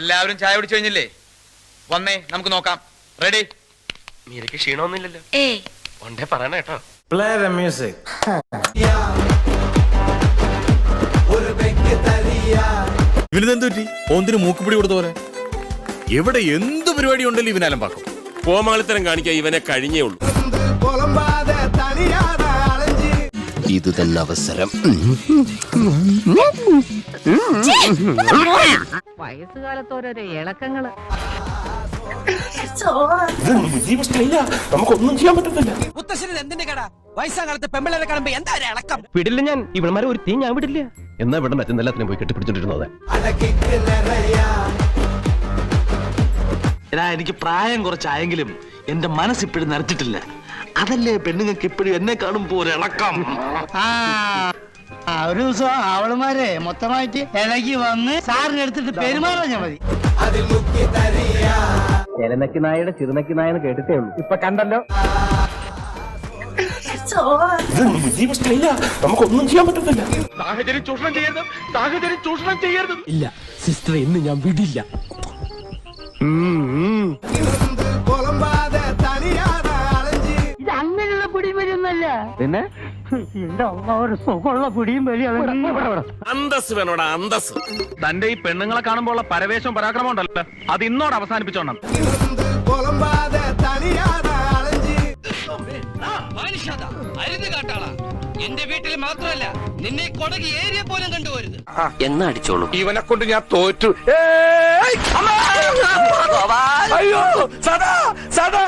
എല്ലാവരും ചായ കുടിച്ചു കഴിഞ്ഞില്ലേ? വന്നേ നമുക്ക് നോക്കാം. റെഡി മീരയ്ക്ക് ക്ഷീണമൊന്നുമില്ലല്ലോ. ഏയ് ഒണ്ടേ പറയണ കേട്ടോ. Play the music. ഇവനിതെന്ത് പറ്റി ഓന്തിന് മൂക്കുപിടി കൊടുത്ത പോലെ. എവിടെ എന്ത് പരിപാടി ഉണ്ടല്ലോ ഇവനാലും പാക്കും കോമാളിത്തരം കാണിക്കാൻ ഇവനെ കഴിഞ്ഞേ ഉള്ളൂ. ഇത് തന്നെ അവസരം വയസ്സുകാലത്ത് ഓരോരോ ഇളക്കങ്ങൾ നമുക്കൊന്നും ചെയ്യാൻ പറ്റത്തില്ല. മുത്തശ്ശന് എന്തിന്റെ കട? വയസ്സാം കാലത്ത് പെമ്പിളരെ കാണുമ്പോ എന്താ ഒരു ഇളക്കം? വിടില്ല ഞാൻ ഇവന്മാരെ ഒരു തീ ഞാൻ വിടില്ല. എന്നാ ഇവിടെ മറ്റുന്ന എല്ലാത്തിനും പോയി കെട്ടിപ്പിടിച്ചിട്ടിരുന്നത് എടാ എനിക്ക് പ്രായം കുറച്ചായെങ്കിലും എന്റെ മനസ്സിപ്പോഴും നിറച്ചിട്ടില്ല. അതല്ലേ പെണ്ണുങ്ങൾക്ക് ഇപ്പോഴും എന്നെ കാണുമ്പോ ഒരു ഇളക്കം? ഒരു ദിവസം അവളുമാരെ മൊത്തമായിട്ട് ഇളകി വന്ന് സാറിന് എടുത്തിട്ട് പെരുമാറാൻ മതി. ചെലനക്കി നായയുടെ ചിറുനക്കി നായെന്ന് കേട്ടിട്ടേ ഉള്ളൂ. ഇപ്പൊ കണ്ടല്ലോ. നമുക്കൊന്നും ചെയ്യാൻ പറ്റത്തില്ല സാഹചര്യം ചൂഷണം ചെയ്യരുത് സാഹചര്യം ചൂഷണം ചെയ്യരുത് ഇല്ല സിസ്റ്റർ ഇന്ന് ഞാൻ വിടില്ല. പിന്നെ? എന്റെ അമ്മ ഒരു സുഖമുള്ള പിടിയും വലിയ അന്തസ് വേണോടാ അന്തസ് തന്റെ ഈ പെണ്ണുങ്ങളെ കാണുമ്പോൾ ഉള്ള പരവേശവും പരാക്രമം ഉണ്ടല്ലോ അത് ഇന്നോട് അവസാനിപ്പിച്ചോണം. എന്റെ വീട്ടിൽ മാത്രമല്ല നിന്നെ കൊടകി ഏരിയ പോലും കണ്ടുപോരുത് എന്നാ അടിച്ചോളൂ ഇവനെ കൊണ്ട് ഞാൻ തോറ്റു അയ്യോ! സദാ സദാ!